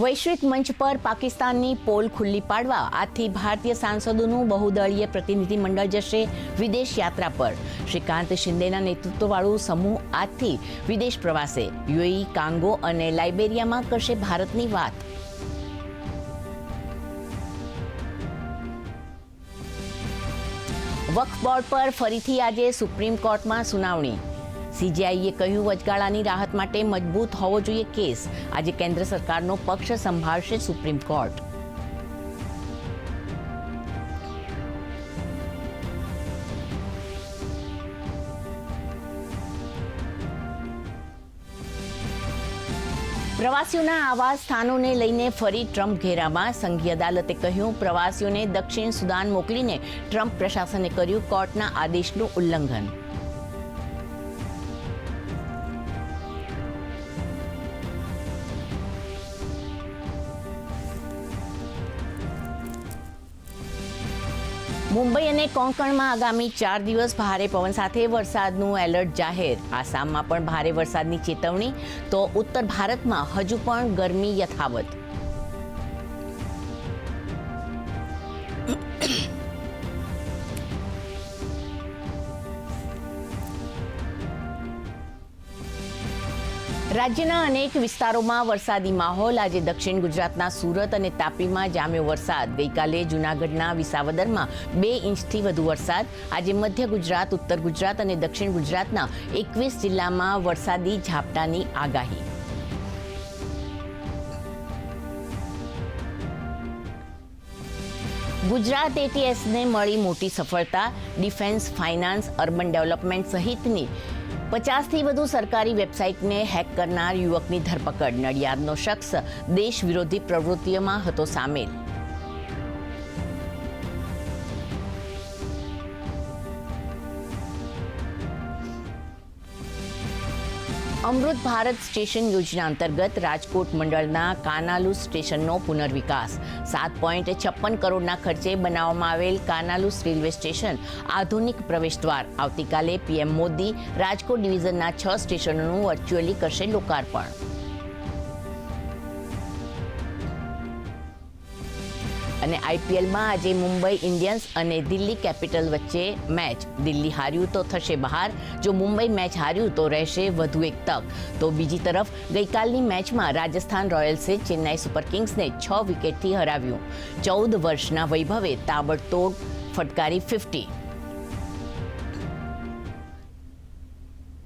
વૈશ્વિક મંચ પર પાકિસ્તાનની પોલ ખુલ્લી પાડવા આજથી ભારતીય સાંસદોનું બહુદળીય પ્રતિનિધિમંડળ જશે વિદેશ યાત્રા પર. શ્રીકાંત શિંદેના નેતૃત્વવાળું સમૂહ આજથી વિદેશ પ્રવાસે. યુએઈ, કાંગો અને લાઇબેરિયામાં કરશે ભારતની વાત. વક્ફ બોર્ડ પર ફરીથી આજે સુપ્રીમ કોર્ટમાં સુનાવણી. સીજીઆઈએ કહ્યું, વચગાળાની રાહત માટે મજબૂત હોવો જોઈએ કેસ. આજે કેન્દ્ર સરકારનો પક્ષ સંભાળશે સુપ્રીમ કોર્ટ. પ્રવાસીઓના આવાસ સ્થાનોને લઈને ફરી ટ્રમ્પ ઘેરામાં. સંઘીય અદાલતે કહ્યું, પ્રવાસીઓને દક્ષિણ સુદાન મોકલીને ટ્રમ્પ પ્રશાસને કર્યું કોર્ટના આદેશનું ઉલ્લંઘન. મુંબઈ અને કોંકણમાં આગામી ચાર દિવસ ભારે પવન સાથે વરસાદનું એલર્ટ જાહેર. આસામમાં પણ ભારે વરસાદની ચેતવણી, તો ઉત્તર ભારતમાં હજુ પણ ગરમી યથાવત. રાજ્યના અનેક વિસ્તારોમાં વરસાદી માહોલ. આજે દક્ષિણ ગુજરાતના સુરત અને તાપીમાં જામ્યો વરસાદ. ગઈકાલે જૂનાગઢના વિસાવદરમાં બે ઇંચથી વધુ વરસાદ. આજે મધ્ય ગુજરાત, ઉત્તર ગુજરાત અને દક્ષિણ ગુજરાતના એકવીસ જિલ્લામાં વરસાદી ઝાપટાની આગાહી. ગુજરાત એટીએસને મળી મોટી સફળતા. ડિફેન્સ, ફાઇનાન્સ, અર્બન ડેવલપમેન્ટ સહિતની પચાસથી વધુ સરકારી વેબસાઇટને હેક કરનાર યુવકની ધરપકડ. નડિયાદનો શખ્સ દેશ વિરોધી પ્રવૃત્તિઓમાં હતો સામેલ. અમૃત ભારત સ્ટેશન યોજના અંતર્ગત રાજકોટ મંડળના કાનાલુ સ્ટેશનનો પુનર્વિકાસ. સાત પોઈન્ટ છપ્પન કરોડના ખર્ચે બનાવવામાં આવેલ કાનાલુ રેલવે સ્ટેશન આધુનિક પ્રવેશદ્વાર. આવતીકાલે પીએમ મોદી રાજકોટ ડિવિઝનના છ સ્ટેશનોનું વર્ચ્યુઅલી કરશે લોકાર્પણ. અને આઈપીએલમાં આજે મુંબઈ ઇન્ડિયન્સ અને દિલ્હી કેપિટલ વચ્ચે મેચ. દિલ્હી હાર્યું તો થશે બહાર. જો મુંબઈ મેચ હાર્યું તો રહેશે વધુ એક તક. તો બીજી તરફ, ગઈકાલની મેચમાં રાજસ્થાન રોયલ્સે ચેન્નાઈ સુપર કિંગ્સને છ વિકેટથી હરાવ્યું. ચૌદ વર્ષના વૈભવે તાબડતોડ ફટકારી ફિફ્ટી